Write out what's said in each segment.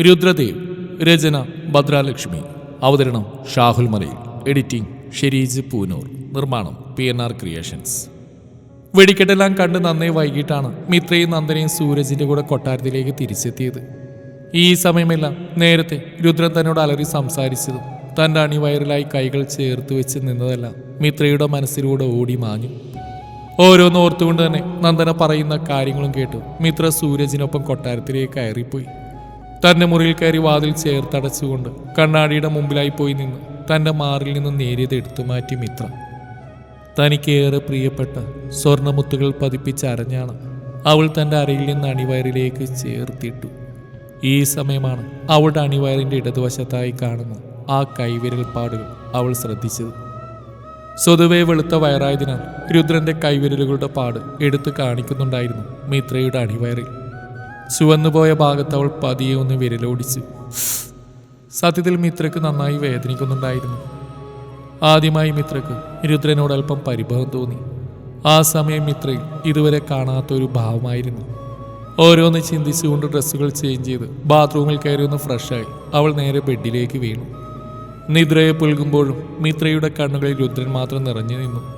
രുദ്രദേവ് രചന ഭദ്രാലക്ഷ്മി. അവതരണം ഷാഹുൽ മലയിൽ. എഡിറ്റിംഗ് ഷെരീജ് പൂനൂർ. നിർമ്മാണം P N R creations. വെടിക്കെട്ടെല്ലാം കണ്ട് നന്നേ വൈകിട്ടാണ് മിത്രയും നന്ദനയും സൂരജിന്റെ കൂടെ കൊട്ടാരത്തിലേക്ക് തിരിച്ചെത്തിയത്. ഈ സമയമെല്ലാം നേരത്തെ രുദ്രൻ തന്നോട് അലറി സംസാരിച്ചതും തന്റെ അണിവയറിലായി കൈകൾ ചേർത്ത് വെച്ച് നിന്നതെല്ലാം മിത്രയുടെ മനസ്സിലൂടെ ഓടി മാഞ്ഞു. ഓരോന്ന് ഓർത്തുകൊണ്ട് തന്നെ നന്ദന പറയുന്ന കാര്യങ്ങളും കേട്ടു മിത്ര സൂരജിനൊപ്പം കൊട്ടാരത്തിലേക്ക് കയറിപ്പോയി. തന്റെ മുറിയിൽ കയറി വാതിൽ ചേർത്തടച്ചുകൊണ്ട് കണ്ണാടിയുടെ മുമ്പിലായി പോയി നിന്ന് തന്റെ മാറിൽ നിന്ന് നേരിയത് എടുത്തു മാറ്റി മിത്ര. തനിക്കേറെ പ്രിയപ്പെട്ട സ്വർണമുത്തുകൾ പതിപ്പിച്ചരഞ്ഞാണ് അവൾ തന്റെ അരയിൽ നിന്ന് അണിവയറിലേക്ക് ചേർത്തിട്ടു. ഈ സമയമാണ് അവളുടെ അണിവയറിന്റെ ഇടതുവശത്തായി കാണുന്ന ആ കൈവിരൽ പാടുകൾ അവൾ ശ്രദ്ധിച്ചത്. സ്വതുവേ വെളുത്ത വയറായതിനാൽ രുദ്രന്റെ കൈവിരലുകളുടെ പാട് എടുത്തു കാണിക്കുന്നുണ്ടായിരുന്നു മിത്രയുടെ അണിവയറിൽ. ചുവന്നുപോയ ഭാഗത്ത് അവൾ പതിയെ ഒന്ന് വിരലോടിച്ച്. സത്യത്തിൽ മിത്രക്ക് നന്നായി വേദനിക്കുന്നുണ്ടായിരുന്നു. ആദ്യമായി മിത്രക്ക് രുദ്രനോട് അല്പം പരിഭവം തോന്നി. ആ സമയം മിത്രയിൽ ഇതുവരെ കാണാത്തൊരു ഭാവമായിരുന്നു. ഓരോന്ന് ചിന്തിച്ചുകൊണ്ട് ഡ്രസ്സുകൾ ചേഞ്ച് ചെയ്ത് ബാത്റൂമിൽ കയറി ഒന്ന് ഫ്രഷായി അവൾ നേരെ ബെഡിലേക്ക് വീണു. നിദ്രയെ പുൽകുമ്പോഴും മിത്രയുടെ കണ്ണുകളിൽ രുദ്രൻ മാത്രം നിറഞ്ഞു നിന്നു.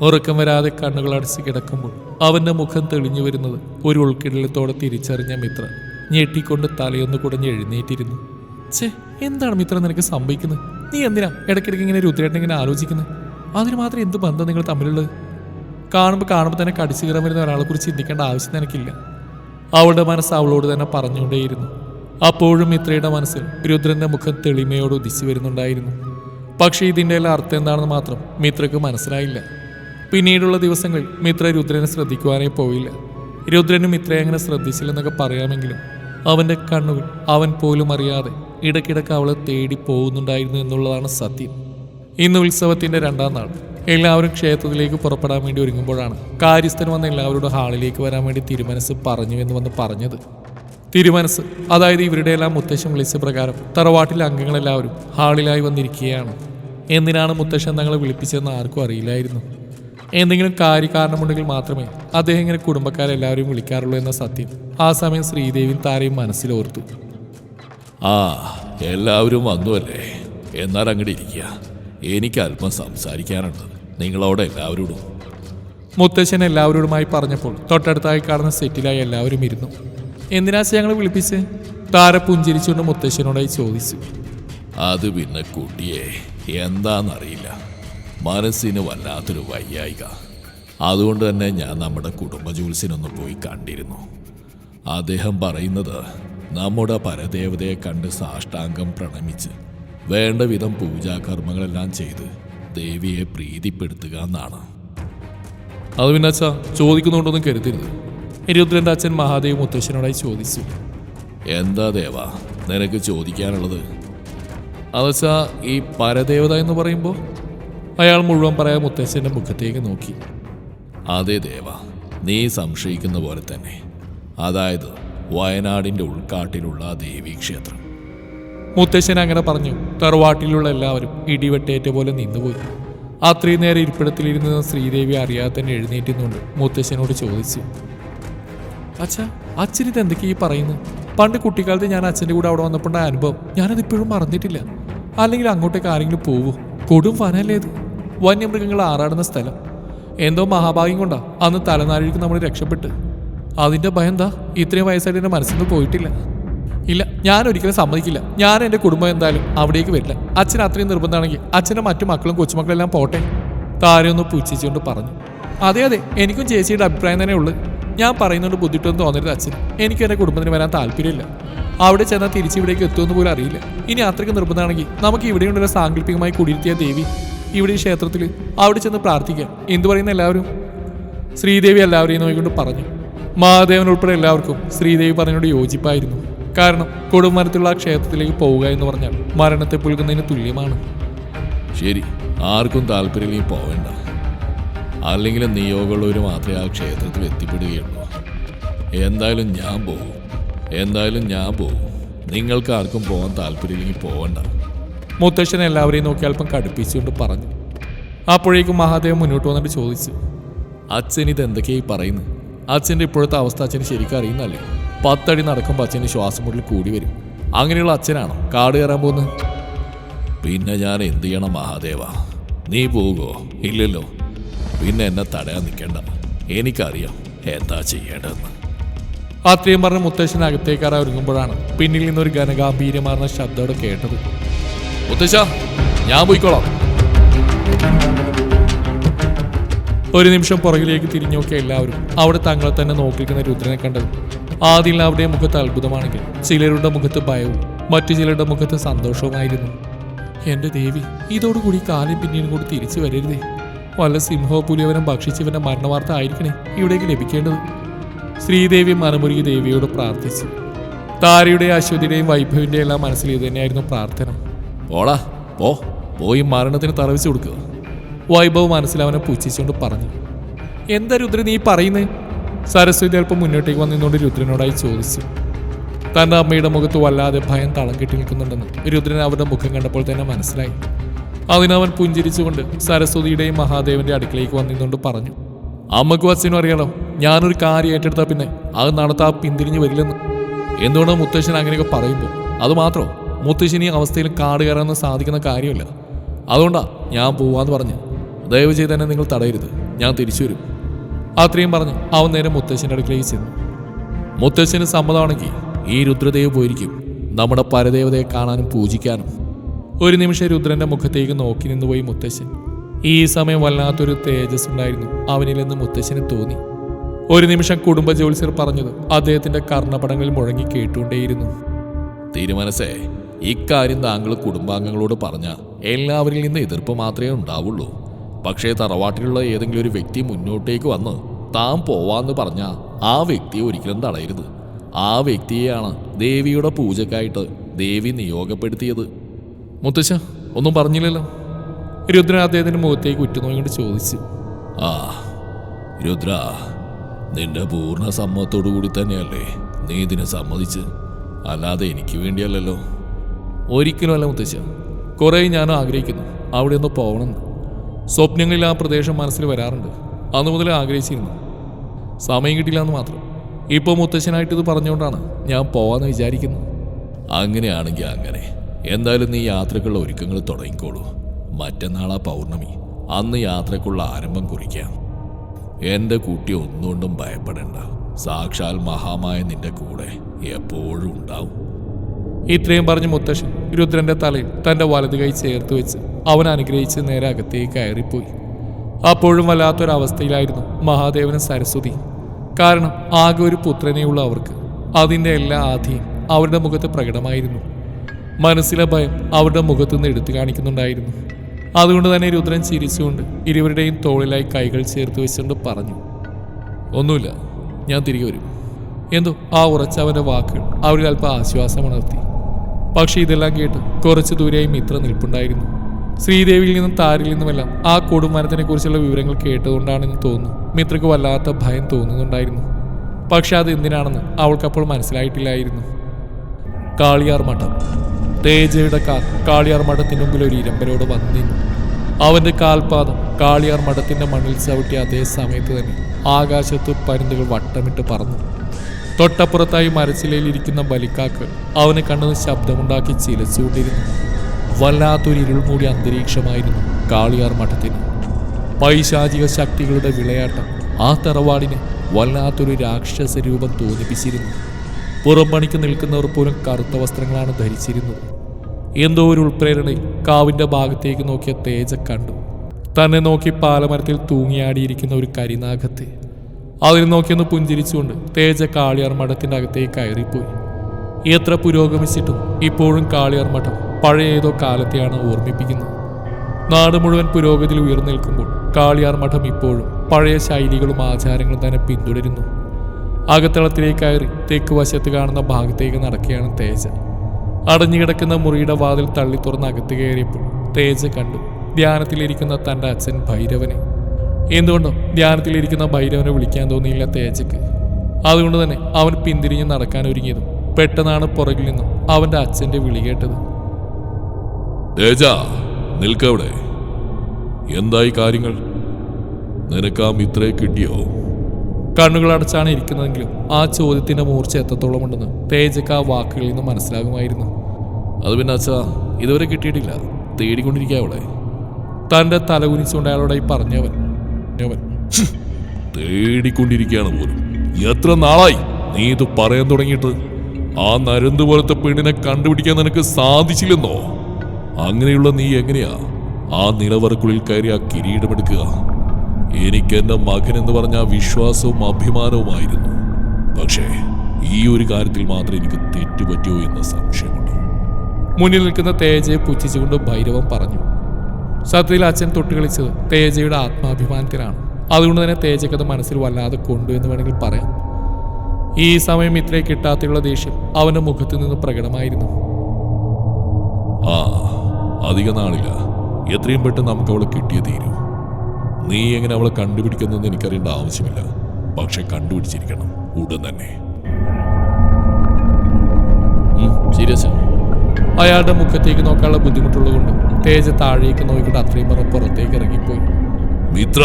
ഉറക്കം വരാതെ കണ്ണുകൾ അടച്ച് കിടക്കുമ്പോൾ അവന്റെ മുഖം തെളിഞ്ഞു വരുന്നത് ഒരു ഉൾക്കിടലത്തോടെ തിരിച്ചറിഞ്ഞ മിത്ര ഞെട്ടിക്കൊണ്ട് തലയൊന്ന് കുടഞ്ഞ് എഴുന്നേറ്റിരുന്നു. ചേ എന്താണ് മിത്ര നിനക്ക് സംഭവിക്കുന്നത്? നീ എന്തിനാ ഇടയ്ക്കിടയ്ക്ക് ഇങ്ങനെ രുദ്രേട്ടൻ ഇങ്ങനെ ആലോചിക്കുന്നത് അതിന് മാത്രം എന്ത് ബന്ധം നിങ്ങൾ തമ്മിലുള്ളത്? കാണുമ്പോൾ കാണുമ്പോൾ തന്നെ കടിച്ചു കയറാൻ വരുന്ന ഒരാളെ കുറിച്ച് ചിന്തിക്കേണ്ട ആവശ്യം നിനക്കില്ല. അവളുടെ മനസ്സ് അവളോട് തന്നെ പറഞ്ഞുകൊണ്ടേയിരുന്നു. അപ്പോഴും മിത്രയുടെ മനസ്സിൽ രുദ്രന്റെ മുഖം തെളിമയോട് ഉദിച്ചു വരുന്നുണ്ടായിരുന്നു. പക്ഷേ ഇതിന്റെ എല്ലാം അർത്ഥം എന്താണെന്ന് മാത്രം മിത്രക്ക് മനസ്സിലായില്ല. പിന്നീടുള്ള ദിവസങ്ങൾ മിത്ര രുദ്രനെ ശ്രദ്ധിക്കുവാനേ പോയില്ല. രുദ്രനും മിത്രയെ അങ്ങനെ ശ്രദ്ധിച്ചില്ലെന്നൊക്കെ പറയാമെങ്കിലും അവന്റെ കണ്ണുകൾ അവൻ പോലും അറിയാതെ ഇടയ്ക്കിടയ്ക്ക് അവളെ തേടി പോകുന്നുണ്ടായിരുന്നു എന്നുള്ളതാണ് സത്യം. ഇന്ന് ഉത്സവത്തിന്റെ രണ്ടാം നാൾ. എല്ലാവരും ക്ഷേത്രത്തിലേക്ക് പുറപ്പെടാൻ വേണ്ടി ഒരുങ്ങുമ്പോഴാണ് കാര്യസ്ഥൻ വന്ന് എല്ലാവരുടെ ഹാളിലേക്ക് വരാൻ വേണ്ടി തിരുമനസ് പറഞ്ഞു എന്ന് വന്ന് പറഞ്ഞത്. തിരുമനസ് അതായത് ഇവരുടെ എല്ലാം മുത്തശ്ശൻ വിളിച്ച പ്രകാരം തറവാട്ടിലെ അംഗങ്ങളെല്ലാവരും ഹാളിലായി വന്നിരിക്കുകയാണ്. എന്തിനാണ് മുത്തശ്ശൻ തങ്ങളെ വിളിപ്പിച്ചതെന്ന് ആർക്കും അറിയില്ലായിരുന്നു. എന്തെങ്കിലും കാര്യകാരണമുണ്ടെങ്കിൽ മാത്രമേ അദ്ദേഹം ഇങ്ങനെ കുടുംബക്കാരെല്ലാവരും വിളിക്കാറുള്ളൂ എന്ന സത്യം ആ സമയം ശ്രീദേവിയും താരയും മനസ്സിലോർത്തു. ആ എല്ലാവരും വന്നുവല്ലേ? എന്നാൽ അങ്ങോട്ട് ഇരിക്കുക. എനിക്ക് അല്പം സംസാരിക്കാനുണ്ട്. നിങ്ങളോട് എല്ലാവരോടും. മുത്തശ്ശൻ എല്ലാവരോടുമായി പറഞ്ഞപ്പോൾ തൊട്ടടുത്തായി കാണുന്ന സെറ്റിലായി എല്ലാവരും ഇരുന്നു. എന്തിനാ ഞങ്ങൾ വിളിപ്പിച്ച്? താര പുഞ്ചിരിച്ചുകൊണ്ട് മുത്തശ്ശനോടായി ചോദിച്ചു. അത് പിന്നെ കുട്ടിയെ എന്താണെന്നറിയില്ല മനസ്സിന് വല്ലാത്തൊരു വയ്യായിക. അതുകൊണ്ട് തന്നെ ഞാൻ നമ്മുടെ കുടുംബ ജോത്സ്യനൊന്ന് പോയി കണ്ടിരുന്നു. അദ്ദേഹം പറയുന്നത് നമ്മുടെ പരദേവതയെ കണ്ട് സാഷ്ടാംഗം പ്രണമിച്ച് വേണ്ട വിധം പൂജാകർമ്മങ്ങളെല്ലാം ചെയ്ത് ദേവിയെ പ്രീതിപ്പെടുത്തുക എന്നാണ്. അത് പിന്നെ അച്ഛാ ചോദിക്കുന്നുണ്ടോന്നും കരുതരുത്. രുദ്രന്റെ അച്ഛൻ മഹാദേവ് മുത്തശ്ശനോടായി ചോദിച്ചു. എന്താ ദേവ നിനക്ക് ചോദിക്കാനുള്ളത്? അതച്ചാ ഈ പരദേവത എന്ന് പറയുമ്പോൾ അയാൾ മുഴുവൻ പറയാൻ മുത്തശ്ശന്റെ മുഖത്തേക്ക് നോക്കി. അതെ ദേവ നീ സംശയിക്കുന്ന പോലെ തന്നെ. അതായത് വയനാടിന്റെ ഉൾക്കാട്ടിലുള്ള ദേവീക്ഷേത്രം മുത്തശ്ശൻ അങ്ങനെ പറഞ്ഞു. തറവാട്ടിലുള്ള എല്ലാവരും ഇടിവെട്ടേറ്റ പോലെ നിന്നുപോയി. അത്രയും നേരം ഇരിപ്പിടത്തിലിരുന്ന ശ്രീദേവി അറിയാതെ തന്നെ എഴുന്നേറ്റുന്നുണ്ട് മുത്തശ്ശനോട് ചോദിച്ചു. അച്ഛാ അച്ഛൻ ഇത് എന്തൊക്കെയാ ഈ പറയുന്നത് പണ്ട് കുട്ടിക്കാലത്ത് ഞാൻ അച്ഛന്റെ കൂടെ അവിടെ വന്നപ്പോൾ ഉണ്ടായ അനുഭവം. ഞാനത് ഇപ്പോഴും മറന്നിട്ടില്ല. അല്ലെങ്കിൽ അങ്ങോട്ടേക്ക് ആരെങ്കിലും പോവോ? കൊടും വനല്ലേത് വന്യമൃഗങ്ങൾ ആറാടുന്ന സ്ഥലം. എന്തോ മഹാഭാഗ്യം കൊണ്ടാ അന്ന് തലനാഴിക്ക് നമ്മൾ രക്ഷപ്പെട്ട്. അതിന്റെ ഭയം എന്താ? ഇത്രയും വയസ്സായിട്ട് എന്റെ മനസ്സിൽ നിന്ന് പോയിട്ടില്ല. ഇല്ല ഞാൻ ഒരിക്കലും സമ്മതിക്കില്ല. ഞാൻ എന്റെ കുടുംബം എന്തായാലും അവിടേക്ക് വരില്ല. അച്ഛൻ അത്രയും നിർബന്ധമാണെങ്കിൽ അച്ഛന്റെ മറ്റു മക്കളും കൊച്ചുമക്കളും എല്ലാം പോട്ടെ? താരൊന്ന് പുച്ഛിച്ചുകൊണ്ട് പറഞ്ഞു. അതെ അതെ എനിക്കും ചേച്ചിയുടെ അഭിപ്രായം തന്നെ ഉള്ളു ഞാൻ പറയുന്നുണ്ട് ബുദ്ധിട്ടൊന്നും തോന്നരുത് അച്ഛൻ. എനിക്ക് എന്റെ കുടുംബത്തിന് വരാൻ താല്പര്യമില്ല. അവിടെ ചെന്നാൽ തിരിച്ച് ഇവിടേക്ക് എത്തുമെന്ന് പോലും അറിയില്ല. ഇനി അത്രയ്ക്ക് നിർബന്ധമാണെങ്കിൽ നമുക്ക് ഇവിടെയുണ്ടൊരു സാങ്കല്പികമായി കുടിയിരുത്തിയ ദേവി. ഇവിടെ ഈ ക്ഷേത്രത്തിൽ അവിടെ ചെന്ന് പ്രാർത്ഥിക്കാം. എന്തു പറയുന്ന എല്ലാവരും? ശ്രീദേവി എല്ലാവരെയും നോക്കിക്കൊണ്ട് പറഞ്ഞു. മഹാദേവൻ ഉൾപ്പെടെ എല്ലാവർക്കും ശ്രീദേവി പറഞ്ഞോട് യോജിപ്പായിരുന്നു. കാരണം കൊടുമരത്തുള്ള ആ ക്ഷേത്രത്തിലേക്ക് പോവുക എന്ന് പറഞ്ഞാൽ മരണത്തെ പുൽകുന്നതിന് തുല്യമാണ്. ശരി ആർക്കും താല്പര്യമില്ലെങ്കിൽ പോവേണ്ട. അല്ലെങ്കിലും നിയോഗമുള്ളവർ മാത്രമേ ആ ക്ഷേത്രത്തിൽ എത്തിപ്പെടുകയുള്ളൂ. എന്തായാലും ഞാൻ പോകും. എന്തായാലും ഞാൻ പോകും നിങ്ങൾക്ക് ആർക്കും പോകാൻ താല്പര്യമില്ലെങ്കിൽ പോകണ്ട. മുത്തശ്ശൻ എല്ലാവരെയും നോക്കി അല്പം കടുപ്പിച്ചുകൊണ്ട് പറഞ്ഞു. അപ്പോഴേക്കും മഹാദേവൻ മുന്നോട്ട് വന്നിട്ട് ചോദിച്ചു അച്ഛൻ ഇത് എന്തൊക്കെയായി പറയുന്നു? അച്ഛന്റെ ഇപ്പോഴത്തെ അവസ്ഥ അച്ഛന് ശരിക്കും അറിയുന്നല്ലേ പത്തടി നടക്കുമ്പോൾ അച്ഛന് ശ്വാസം മുട്ടിൽ കൂടി വരും. അങ്ങനെയുള്ള അച്ഛനാണോ? കാട് കയറാൻ പോകുന്നത്? പിന്നെ ഞാൻ എന്ത് ചെയ്യണം മഹാദേവ? നീ പോകുമോ ഇല്ലല്ലോ. പിന്നെ എന്നെ തടയാൻ നിൽക്കേണ്ട. എനിക്കറിയാം എന്താ ചെയ്യേണ്ടതെന്ന്. അത്രയും പറഞ്ഞ് മുത്തശ്ശൻ അകത്തേക്കാറ ഒരുങ്ങുമ്പോഴാണ് പിന്നിൽ നിന്നൊരു ഘനഗാംഭീര്യമാർന്ന ശബ്ദോടെ കേട്ടത്. മുത്തശ്ശ ഞാൻ പോയിക്കോളാം. ഒരു നിമിഷം പുറകിലേക്ക് തിരിഞ്ഞു നോക്കിയ എല്ലാവരും അവിടെ തങ്ങളെ തന്നെ നോക്കിയിരിക്കുന്ന രുദ്രനെ കണ്ടത്. ആദ്യം അവിടെ മുഖത്ത് അത്ഭുതമാണെങ്കിൽ ചിലരുടെ മുഖത്ത് ഭയവും മറ്റു ചിലരുടെ മുഖത്ത് സന്തോഷവുമായിരുന്നു. എന്റെ ദേവി ഇതോടുകൂടി കാലം പിന്നീട് കൂടി തിരിച്ചു വരരുതേ. വല്ല സിംഹോ പുലിയവനും ഭക്ഷിച്ചവന്റെ മരണവാർത്ത ആയിരിക്കണേ ഇവിടേക്ക് ലഭിക്കേണ്ടത്. ശ്രീദേവി മനമുരുകി ദേവിയോട് പ്രാർത്ഥിച്ചു. താരയുടെ അശ്വതിയുടെയും വൈഭവിന്റെയും എല്ലാം മനസ്സിൽ ഇത് തന്നെയായിരുന്നു പ്രാർത്ഥന. പോളാ പോ. പോയി മരണത്തിന് തറവിച്ചു കൊടുക്കുക വൈഭവ് മനസ്സിൽ അവനെ പുച്ഛിച്ചുകൊണ്ട് പറഞ്ഞു. എന്താ രുദ്രൻ നീ പറയുന്നേ? സരസ്വതി അല്പം മുന്നോട്ടേക്ക് വന്നിരുന്നുകൊണ്ട് രുദ്രനോടായി ചോദിച്ചു. തന്റെ അമ്മയുടെ മുഖത്ത് വല്ലാതെ ഭയം തളം കെട്ടി നിൽക്കുന്നുണ്ടെന്ന്. രുദ്രൻ അവരുടെ മുഖം കണ്ടപ്പോൾ തന്നെ മനസ്സിലായി. അതിനവൻ പുഞ്ചിരിച്ചുകൊണ്ട് സരസ്വതിയുടെയും മഹാദേവന്റെ അടുക്കളയ്ക്ക് വന്നിരുന്നുകൊണ്ട് പറഞ്ഞു. അമ്മക്കും അച്ഛനും അറിയാലോ ഞാനൊരു കാര്യം ഏറ്റെടുത്താൽ പിന്നെ അത് നടത്താ പിന്തിരിഞ്ഞു വരില്ലെന്ന്. എന്തുകൊണ്ട് മുത്തശ്ശൻ അങ്ങനെയൊക്കെ പറയുമ്പോൾ അത് മാത്രം മുത്തശ്ശിനി അവസ്ഥയിൽ കാട് കയറാൻ സാധിക്കുന്ന കാര്യമില്ല. അതുകൊണ്ടാ ഞാൻ പോവാന്ന് പറഞ്ഞ്. ദയവ് ചെയ്ത് തന്നെ നിങ്ങൾ തടയരുത്. ഞാൻ തിരിച്ചു വരും. അത്രയും പറഞ്ഞ് അവൻ നേരെ മുത്തശ്ശന്റെ അടുക്കിലേക്ക് ചെന്നു. മുത്തശ്ശന് സമ്മതമാണെങ്കിൽ ഈ രുദ്രദേവ് പോയിരിക്കും. നമ്മുടെ പരദേവതയെ കാണാനും പൂജിക്കാനും. ഒരു നിമിഷം രുദ്രന്റെ മുഖത്തേക്ക് നോക്കി നിന്നുപോയി മുത്തശ്ശൻ. ഈ സമയം വല്ലാത്തൊരു തേജസ് ഉണ്ടായിരുന്നു അവനിൽ നിന്ന് മുത്തശ്ശന് തോന്നി. ഒരു നിമിഷം കുടുംബ ജ്യോത്സ്യർ പറഞ്ഞത് അദ്ദേഹത്തിന്റെ കർണപടങ്ങളിൽ മുഴങ്ങി കേട്ടുകൊണ്ടേയിരുന്നു. തീരുമാനസേ ഇക്കാര്യം താങ്കൾ കുടുംബാംഗങ്ങളോട് പറഞ്ഞ എല്ലാവരിൽ നിന്ന് എതിർപ്പ് മാത്രമേ ഉണ്ടാവുള്ളൂ. പക്ഷേ തറവാട്ടിലുള്ള ഏതെങ്കിലും ഒരു വ്യക്തി മുന്നോട്ടേക്ക് വന്ന് താൻ പോവാന്ന് പറഞ്ഞ ആ വ്യക്തിയെ ഒരിക്കലും തടയരുത്. ആ വ്യക്തിയെയാണ് ദേവിയുടെ പൂജക്കായിട്ട് ദേവി നിയോഗപ്പെടുത്തിയത്. മുത്തശ്ശ ഒന്നും പറഞ്ഞില്ലല്ലോ. രുദ്രൻ അദ്ദേഹത്തിന്റെ മുഖത്തേക്ക് ഉറ്റുനോക്കിക്കൊണ്ട് ചോദിച്ചു. ആ രുദ്ര നിന്റെ പൂർണ സമ്മതത്തോടു കൂടി തന്നെയല്ലേ നീ ഇതിനെ സമ്മതിച്ച് അല്ലാതെ എനിക്ക് വേണ്ടിയല്ലല്ലോ. ഒരിക്കലും അല്ല മുത്തശ്ശ. കുറേ ഞാനും ആഗ്രഹിക്കുന്നു. അവിടെ ഒന്ന് പോകണം. സ്വപ്നങ്ങളിൽ ആ പ്രദേശം മനസ്സിൽ വരാറുണ്ട്. അന്ന് മുതൽ ആഗ്രഹിച്ചിരുന്നു. സമയം കിട്ടില്ല എന്ന് മാത്രം. ഇപ്പോൾ മുത്തശ്ശനായിട്ട് ഇത് പറഞ്ഞുകൊണ്ടാണ് ഞാൻ പോവാന്ന് വിചാരിക്കുന്നത്. അങ്ങനെയാണെങ്കിൽ അങ്ങനെ. എന്തായാലും നീ യാത്രക്കുള്ള ഒരുക്കങ്ങൾ തുടങ്ങിക്കോളൂ. മറ്റന്നാളാ പൗർണമി. അന്ന് യാത്രക്കുള്ള ആരംഭം കുറിക്കാം. എന്റെ കുട്ടി ഒന്നുകൊണ്ടും ഭയപ്പെടേണ്ട. സാക്ഷാൽ മഹാമായ നിന്റെ കൂടെ എപ്പോഴും ഉണ്ടാവും. ഇത്രയും പറഞ്ഞ് മുത്തശ്ശൻ രുദ്രന്റെ തലയിൽ തന്റെ വലത് കൈ ചേർത്ത് വെച്ച് അവൻ അനുഗ്രഹിച്ച് നേരെ അകത്തേക്ക് കയറിപ്പോയി. അപ്പോഴും വല്ലാത്തൊരവസ്ഥയിലായിരുന്നു മഹാദേവനും സരസ്വതി കാരണം ആകെ ഒരു പുത്രനെയുള്ള അവർക്ക്. അതിന്റെ എല്ലാ ആധിയും അവരുടെ മുഖത്ത് പ്രകടമായിരുന്നു. മനസ്സിലെ ഭയം അവരുടെ മുഖത്തുനിന്ന് എടുത്തു കാണിക്കുന്നുണ്ടായിരുന്നു. അതുകൊണ്ട് തന്നെ രുദ്രൻ ചിരിച്ചുകൊണ്ട് ഇരുവരുടെയും തോളിലായി കൈകൾ ചേർത്ത് വെച്ചുകൊണ്ട് പറഞ്ഞു ഒന്നുമില്ല ഞാൻ തിരികെ വരും. എന്തോ ആ ഉറച്ച അവന്റെ വാക്കുകൾ അവരിൽ അല്പം ആശ്വാസം ഉണർത്തി. പക്ഷേ ഇതെല്ലാം കേട്ട് കുറച്ച് ദൂരെയായി മിത്ര നിൽപ്പുണ്ടായിരുന്നു. ശ്രീദേവിയിൽ നിന്നും താരിൽ നിന്നുമെല്ലാം ആ കൊടുമരത്തിനെ കുറിച്ചുള്ള വിവരങ്ങൾ കേട്ടതുകൊണ്ടാണെന്ന് തോന്നുന്നു. മിത്രക്ക് വല്ലാത്ത ഭയം തോന്നുന്നുണ്ടായിരുന്നു. പക്ഷെ അത് എന്തിനാണെന്ന് അവൾക്കപ്പോൾ മനസ്സിലായിട്ടില്ലായിരുന്നു. കാളിയാർ മഠം തേജയുടെ കാൽ കാളിയാർ മഠത്തിന്റെ മുമ്പിൽ ഒരു ഇരമ്പലോട് വന്നു അവന്റെ കാൽപാദം കാളിയാർ മഠത്തിന്റെ മണ്ണിൽ ചവിട്ടിയ അതേ സമയത്ത് തന്നെ ആകാശത്ത് പരുന്തുകൾ വട്ടമിട്ട് പറന്നു. തൊട്ടപ്പുറത്തായി മരച്ചിലയിൽ ഇരിക്കുന്ന ബലിക്കാക്ക് അവനെ കണ്ടത് ശബ്ദമുണ്ടാക്കി ചിലച്ചുകൊണ്ടിരുന്നു. വല്ലാത്തൊരു ഇരുൾ മൂടി അന്തരീക്ഷമായിരുന്നു കാളിയാർ മഠത്തിന്. പൈശാചിക ശക്തികളുടെ വിളയാട്ടം ആ തറവാടിന് വല്ലാത്തൊരു രാക്ഷസ രൂപം തോന്നിപ്പിച്ചിരുന്നു. പുറംപണിക്ക് നിൽക്കുന്നവർ പോലും കറുത്ത വസ്ത്രങ്ങളാണ് ധരിച്ചിരുന്നത്. എന്തോ ഒരു ഉൾപ്രേരണയിൽ കാവിന്റെ ഭാഗത്തേക്ക് നോക്കിയ തേജ കണ്ടു. തന്നെ നോക്കി പാലമരത്തിൽ തൂങ്ങിയാടിയിരിക്കുന്ന ഒരു കരിനാഗത്തെ. അതിനെ നോക്കിയൊന്ന് പുഞ്ചിരിച്ചുകൊണ്ട് തേജ കാളിയാർ മഠത്തിന്റെ അകത്തേക്ക് കയറിപ്പോയി. എത്ര പുരോഗമിച്ചിട്ടും ഇപ്പോഴും കാളിയാർ മഠം പഴയ ഏതോ കാലത്തെയാണ് ഓർമ്മിപ്പിക്കുന്നത്. നാട് മുഴുവൻ പുരോഗതിയിൽ ഉയർന്നു നിൽക്കുമ്പോൾ കാളിയാർ മഠം ഇപ്പോഴും പഴയ ശൈലികളും ആചാരങ്ങളും തന്നെ പിന്തുടരുന്നു. അകത്തളത്തിലേക്ക് കയറി തെക്ക് വശത്ത് കാണുന്ന ഭാഗത്തേക്ക് നടക്കുകയാണ് തേജ. അടഞ്ഞുകിടക്കുന്ന മുറിയുടെ വാതിൽ തള്ളി തുറന്ന് അകത്ത് കയറിയപ്പോൾ തേജ കണ്ടു ധ്യാനത്തിലിരിക്കുന്ന തന്റെ അച്ഛൻ ഭൈരവനെ. എന്തുകൊണ്ടോ ധ്യാനത്തിലിരിക്കുന്ന ഭൈരവനെ വിളിക്കാൻ തോന്നിയില്ല തേജക്ക്. അതുകൊണ്ട് തന്നെ അവൻ പിന്തിരിഞ്ഞ് നടക്കാൻ ഒരുങ്ങിയതും പെട്ടെന്നാണ് പുറകിൽ നിന്നും അവന്റെ അച്ഛന്റെ വിളി കേട്ടത്. തേജ നിൽക്കവിടെ എന്തായി കാര്യങ്ങൾ? നിനക്കാം ഇത്രേ കിട്ടിയോ? കണ്ണുകൾ അടച്ചാണ് ഇരിക്കുന്നതെങ്കിലും ആ ചോദ്യത്തിന്റെ മൂർച്ച എത്രത്തോളം ഉണ്ടെന്ന് തേജക്ക് ആ വാക്കുകളിൽ നിന്ന് മനസ്സിലാകുമായിരുന്നു. അത് പിന്നെ അച്ഛാ ഇതുവരെ കിട്ടിയിട്ടില്ല. തേടിക്കൊണ്ടിരിക്കുക അവിടെ. തന്റെ തലകുനിച്ചുകൊണ്ട് അയാളോടായി പറഞ്ഞവൻ അവൻ തേടിക്കൊണ്ടിരിക്കുകയാണ് പോലും. എത്ര നാളായി? നീ ഇത് പറയാൻ തുടങ്ങിയിട്ട്. ആ നരന്ത് പോലത്തെ പെണ്ണിനെ കണ്ടുപിടിക്കാൻ നിനക്ക് സാധിച്ചില്ലെന്നോ? അങ്ങനെയുള്ള നീ എങ്ങനെയാ ആ നിലവറക്കുള്ളിൽ കയറി ആ കിരീടമെടുക്കുക? എനിക്ക് എന്റെ മകൻ എന്ന് പറഞ്ഞ വിശ്വാസവും അഭിമാനവുമായിരുന്നു. പക്ഷേ ഈ ഒരു കാര്യത്തിൽ മാത്രം എനിക്ക് തെറ്റുപറ്റിയോ എന്ന സംശയമുണ്ട്. മുന്നിൽ നിൽക്കുന്ന തേജയെ പുച്ഛിച്ചുകൊണ്ട് ഭൈരവൻ പറഞ്ഞു സത്യത്തിൽ അച്ഛൻ തൊട്ടുകളിച്ചത് തേജയുടെ ആത്മാഭിമാനത്തിലാണ് അതുകൊണ്ട് തന്നെ തേജക്കത് മനസ്സിൽ വല്ലാതെ കൊണ്ടു എന്ന് വേണമെങ്കിൽ പറയാം. ഈ സമയം ഇത്രയും കിട്ടാത്തയുള്ള ദേഷ്യം അവന്റെ മുഖത്ത് നിന്ന് പ്രകടമായിരുന്നു. ആ അധിക നാളില്ല. എത്രയും പെട്ടെന്ന് നമുക്ക് അവളെ കിട്ടിയേ തീരൂ. നീ എങ്ങനെ അവളെ കണ്ടുപിടിക്കുന്നതെന്ന് എനിക്കറിയേണ്ട ആവശ്യമില്ല. പക്ഷെ കണ്ടുപിടിച്ചിരിക്കണം. ഉടൻ തന്നെ. സീരിയസ് അയാളുടെ മുഖത്തേക്ക് നോക്കാനുള്ള ബുദ്ധിമുട്ടുള്ളതുകൊണ്ട് തേജ താഴേക്ക് നോക്കിയിട്ട് അത്രയും പറ പുറത്തേക്ക് ഇറങ്ങിപ്പോയി. മിത്ര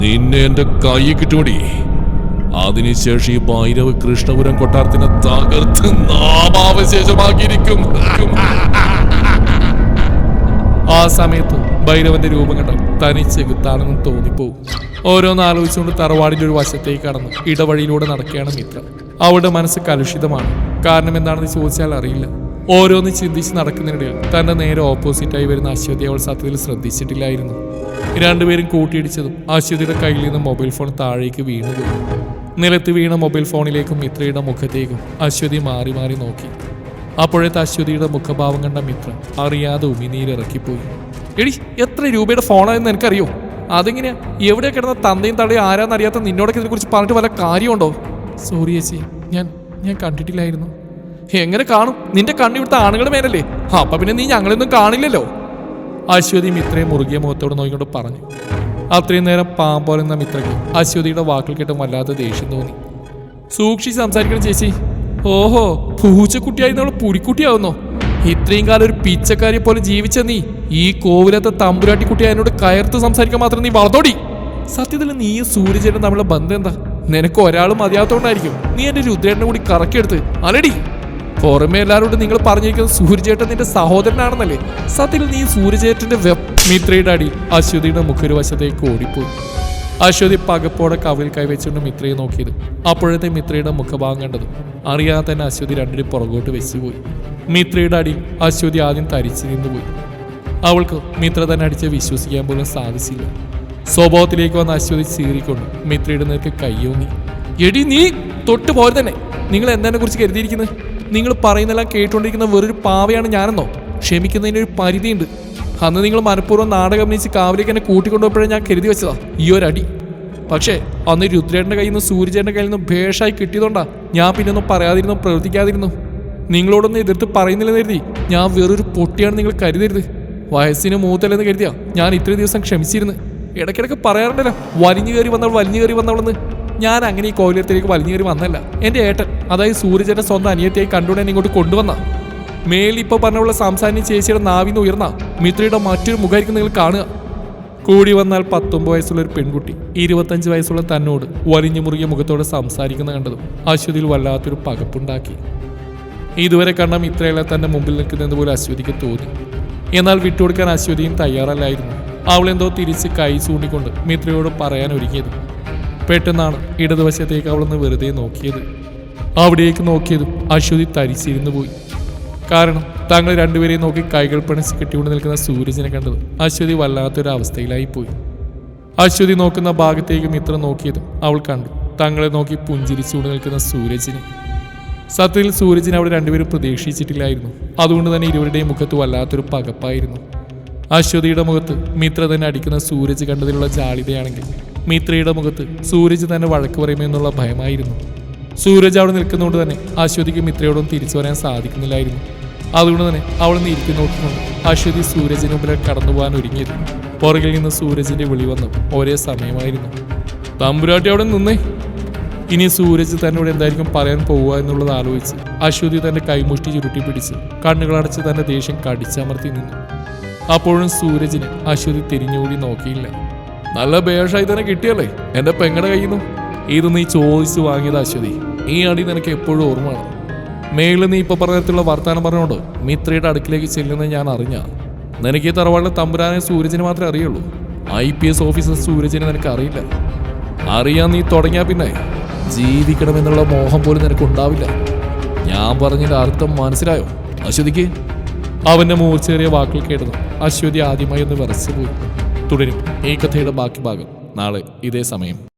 നിന്നെ എന്റെ കൈ കിട്ടുമടി. അതിനുശേഷം ഈ ഭൈരവ് കൃഷ്ണപുരം കൊട്ടാരത്തിനെ തകർത്ത് നാമാവശേഷമാക്കിയിരിക്കും. ആ സമയത്ത് ഭൈരവന്റെ രൂപം കണ്ടാൽ തനിച്ചെകുത്താണെന്ന് തോന്നിപ്പോവും ഓരോന്ന് ആലോചിച്ചുകൊണ്ട് തറവാടിന്റെ ഒരു വശത്തേക്ക് കടന്ന്. ഇടവഴിയിലൂടെ നടക്കുകയാണ് മിത്ര. അവളുടെ മനസ്സ് കലുഷിതമാണ്. കാരണം എന്താണെന്ന് ചോദിച്ചാൽ അറിയില്ല. ഓരോന്ന് ചിന്തിച്ച് നടക്കുന്നതിനിടയിൽ തന്റെ നേരെ ഓപ്പോസിറ്റായി വരുന്ന അശ്വതി അവൾ സത്യത്തിൽ ശ്രദ്ധിച്ചിട്ടില്ലായിരുന്നു. രണ്ടുപേരും കൂട്ടിയിടിച്ചതും അശ്വതിയുടെ കയ്യിൽ നിന്ന് മൊബൈൽ ഫോൺ താഴേക്ക് വീണു നിലത്ത് വീണ മൊബൈൽ ഫോണിലേക്കും മിത്രയുടെ മുഖത്തേക്കും അശ്വതി മാറി മാറി നോക്കി. അപ്പോഴത്തെ അശ്വതിയുടെ മുഖഭാവം കണ്ട മിത്ര അറിയാതെ ഉമിനീരിറക്കിപ്പോയി. എടി എത്ര രൂപയുടെ ഫോണായെന്ന് എനിക്കറിയോ? അതെങ്ങനെയാ? എവിടെ കിടന്ന തന്തയും തടയും ആരാന്നറിയാത്ത നിന്നോടൊക്കെ ഇതിനെക്കുറിച്ച് പറഞ്ഞിട്ട് വല്ല കാര്യമുണ്ടോ? സോറി ചേച്ചി ഞാൻ ഞാൻ കണ്ടിട്ടില്ലായിരുന്നു. എങ്ങനെ കാണും? നിന്റെ കണ്ണ് ഇവിടുത്തെ ആണുങ്ങളുടെ മേലല്ലേ? അപ്പൊ പിന്നെ നീ ഞങ്ങളൊന്നും കാണില്ലല്ലോ. അശ്വതി മിത്രയെ മുറുകിയ മുഖത്തോട് നോക്കിക്കൊണ്ട് പറഞ്ഞു. അത്രയും നേരം പാമ്പോലെന്ന മിത്രയ്ക്ക് അശ്വതിയുടെ വാക്കുകൾ കേട്ട് വല്ലാതെ ദേഷ്യം തോന്നി. സൂക്ഷിച്ച് സംസാരിക്കണം ചേച്ചി. ഓഹോ പൂച്ചക്കുട്ടിയായി നമ്മൾ പുലിക്കുട്ടിയാവുന്നോ? ഇത്രയും കാലം ഒരു പിച്ചക്കാരി പോലെ ജീവിച്ച നീ ഈ കോവിലത്തെ തമ്പുരാട്ടി കുട്ടി എന്നോട് കയർത്ത് സംസാരിക്കാൻ മാത്രം നീ വളർന്നോടി. സത്യത്തിൽ നീയും സൂര്യചേട്ടൻ തമ്മിലുള്ള ബന്ധം എന്താ? നിനക്ക് ഒരാളും മതിയാത്തോണ്ടായിരിക്കും നീ എന്റെ രുദ്രേട്ടനെ കൂടി കറക്കിയെടുത്ത്. അലടി പുറമെ എല്ലാവരോടും നിങ്ങൾ പറഞ്ഞിരിക്കുന്നത് സൂര്യചേട്ടൻ നിന്റെ സഹോദരനാണെന്നല്ലേ? സത്യത്തിൽ നീ സൂര്യചേട്ടന്റെ വെബ് മിത്രയുടെ അടി അശ്വതിയുടെ മുഖൊരു വശത്തേക്ക് ഓടിപ്പോയി. അശ്വതി പകപ്പോടെ കവിൽ കൈവച്ചുകൊണ്ട് മിത്രയെ നോക്കിയത്. അപ്പോഴത്തെ മിത്രയുടെ മുഖഭാഗം കണ്ടത് അറിയാതെ തന്നെ അശ്വതി രണ്ടിനും പുറകോട്ട് വെച്ചുപോയി. മിത്രയുടെ അടിയിൽ അശ്വതി ആദ്യം തരിച്ചു നിന്നുപോയി. അവൾക്ക് മിത്ര തന്നെ അടിച്ച് വിശ്വസിക്കാൻ പോലും സാധിച്ചില്ല. സ്വഭാവത്തിലേക്ക് വന്ന അശ്വതി ചീറിക്കൊണ്ട് മിത്രയുടെ നേർക്ക് കയ്യോങ്ങി എടി നീ തൊട്ട് പോലെ തന്നെ. നിങ്ങൾ എന്തിനെ കുറിച്ച് കരുതിയിരിക്കുന്നത് നിങ്ങൾ പറയുന്നെല്ലാം കേട്ടുകൊണ്ടിരിക്കുന്ന വെറൊരു പാവയാണ് ഞാനെന്നോ? ക്ഷമിക്കുന്നതിന് ഒരു പരിധിയുണ്ട്. അന്ന് നിങ്ങൾ മനഃപൂർവം നാടകം അഭിനയിച്ച് കാവിലേക്ക് എന്നെ കൂട്ടിക്കൊണ്ടുപോയപ്പോഴേ ഞാൻ കരുതി വെച്ചതാ. ഈ ഒരു അടി. പക്ഷേ അന്ന് രുദ്രേട്ടന്റെ കയ്യിൽ നിന്ന് സൂര്യചേട്ടന്റെ കയ്യിൽ നിന്ന് ഭേഷായി കിട്ടിയതുകൊണ്ടാ ഞാൻ പിന്നെ ഒന്നും പറയാതിരുന്നു പ്രവർത്തിക്കാതിരുന്നു. നിങ്ങളോടൊന്നും എതിർത്ത് പറയുന്നില്ലെന്ന് കരുതി. ഞാൻ വേറൊരു പൊട്ടിയാണ് നിങ്ങൾ കരുതരുത്. വയസ്സിന് മൂത്തല്ലെന്ന് കരുതിയാ ഞാൻ ഇത്രയും ദിവസം ക്ഷമിച്ചിരുന്നു. ഇടയ്ക്കിടയ്ക്ക് പറയാറുണ്ടല്ലോ വലിഞ്ഞു കയറി വന്നവൾ വലിഞ്ഞു കയറി വന്നവളെന്ന്. ഞാൻ അങ്ങനെ ഈ കോവിലത്തിലേക്ക് വലിഞ്ഞു കയറി വന്നല്ല എന്റെ ഏട്ടൻ അതായത് സൂര്യജന്റെ സ്വന്തം അനിയത്തിയായി കണ്ടുകൊണ്ട് ഇങ്ങോട്ട് കൊണ്ടുവന്ന. മേലിൽ ഇപ്പോൾ പറഞ്ഞുള്ള സംസാരിച്ച ചേച്ചിയുടെ നാവിന്ന് ഉയർന്ന. മിത്രയുടെ മറ്റൊരു മുഖമായിരിക്കും നിങ്ങൾ കാണുക. കൂടി വന്നാൽ പത്തൊമ്പത് വയസ്സുള്ള ഒരു പെൺകുട്ടി ഇരുപത്തഞ്ച് വയസ്സുള്ള തന്നോട് വലിഞ്ഞു മുറുകിയ മുഖത്തോടെ സംസാരിക്കുന്ന കണ്ടതും അശ്വതിയിൽ വല്ലാത്തൊരു പകപ്പുണ്ടാക്കി. ഇതുവരെ കണ്ട ഇത്രയല്ല തന്റെ മുമ്പിൽ നിൽക്കുന്നതെന്ന് പോലും അശ്വതിക്ക് തോന്നി. എന്നാൽ വിട്ടുകൊടുക്കാൻ അശ്വതിയും തയ്യാറല്ലായിരുന്നു. അവളെന്തോ തിരിച്ച് കൈ ചൂണ്ടിക്കൊണ്ട് മിത്രയോട് പറയാൻ ഒരുങ്ങിയത്. പെട്ടെന്നാണ് ഇടതുവശത്തേക്ക് അവളൊന്ന് വെറുതെ നോക്കിയത്. അവിടേക്ക് നോക്കിയതും അശ്വതി തരിച്ചിരുന്നു പോയി. കാരണം താങ്കൾ രണ്ടുപേരെയും നോക്കി കൈകൾ പണിച്ച് കെട്ടിക്കൊണ്ട് നിൽക്കുന്ന സൂരജിനെ കണ്ടത് അശ്വതി വല്ലാത്തൊരു അവസ്ഥയിലായി പോയി. അശ്വതി നോക്കുന്ന ഭാഗത്തേക്ക് മിത്രം നോക്കിയതും അവൾ കണ്ടു. തങ്ങളെ നോക്കി പുഞ്ചിരിച്ചുകൊണ്ട് നിൽക്കുന്ന സൂരജിനെ. സത്യത്തിൽ സൂരജിനെ അവിടെ രണ്ടുപേരും പ്രതീക്ഷിച്ചിട്ടില്ലായിരുന്നു. അതുകൊണ്ട് തന്നെ ഇരുവരുടെയും മുഖത്ത് വല്ലാത്തൊരു പകപ്പായിരുന്നു. അശ്വതിയുടെ മുഖത്ത് മിത്ര തന്നെ അടിക്കുന്ന സൂരജ് കണ്ടതിലുള്ള ജാളിതയാണെങ്കിൽ മിത്രയുടെ മുഖത്ത് സൂരജ് തന്നെ വഴക്ക് പറയുമെന്നുള്ള ഭയമായിരുന്നു. സൂരജ് അവിടെ നിൽക്കുന്നതുകൊണ്ട് തന്നെ അശ്വതിക്ക് മിത്രയോടും തിരിച്ചു വരാൻ സാധിക്കുന്നില്ലായിരുന്നു. അതുകൊണ്ട് തന്നെ അവൾ നീക്കി നോക്കിക്കൊണ്ട് അശ്വതി സൂരജിന് മുമ്പിൽ കടന്നു പോകാൻ ഒരുങ്ങിയിരുന്നു പുറകിൽ നിന്ന് സൂരജിന്റെ വിളി വന്നു ഒരേ സമയമായിരുന്നു. തമ്പുരാട്ടി അവിടെ നിന്നേ. ഇനി സൂരജ് തന്നോട് എന്തായിരിക്കും പറയാൻ പോവുക എന്നുള്ളത് ആലോചിച്ച് അശ്വതി തന്റെ കൈമുഷ്ടി ചുരുട്ടി പിടിച്ച് കണ്ണുകളടച്ച് തന്റെ ദേഷ്യം കടിച്ചമർത്തി നിന്നു. അപ്പോഴും സൂരജിന് അശ്വതി തിരിഞ്ഞുകൂടി നോക്കിയില്ല. നല്ല ബേഷായി തന്നെ കിട്ടിയല്ലേ? എന്റെ പെങ്ങടെ കയ്യിൽ നിന്നും? ഇത് നീ ചോദിച്ചു വാങ്ങിയത് അശ്വതി. ഈ അടി നിനക്ക് എപ്പോഴും ഓർമ്മയാണ്. മേളിൽ നീ ഇപ്പൊ പറഞ്ഞിട്ടുള്ള വർത്താനം പറഞ്ഞോണ്ട് മിത്രയുടെ അടുക്കിലേക്ക് ചെല്ലുന്നത് ഞാൻ അറിഞ്ഞ. നിനക്ക് ഈ തറവാടിലെ തമ്പുരാനെ സൂരജിന് മാത്രമേ അറിയുള്ളൂ. ഐ പി എസ് ഓഫീസർ സൂരജിനെ നിനക്ക് അറിയില്ല. അറിയാൻ നീ തുടങ്ങിയാ പിന്നെ. ജീവിക്കണമെന്നുള്ള മോഹം പോലും നിനക്ക് ഉണ്ടാവില്ല ഞാൻ പറഞ്ഞതിന്റെ അർത്ഥം മനസ്സിലായോ? അശ്വതിക്ക്? അവന്റെ മൂർച്ചേറിയ വാക്കുകൾ കേട്ടത് അശ്വതി ആദ്യമായി ഒന്ന് വിറച്ചു പോയി തുടരും. ഈ കഥയുടെ ബാക്കി ഭാഗം നാളെ ഇതേ സമയം.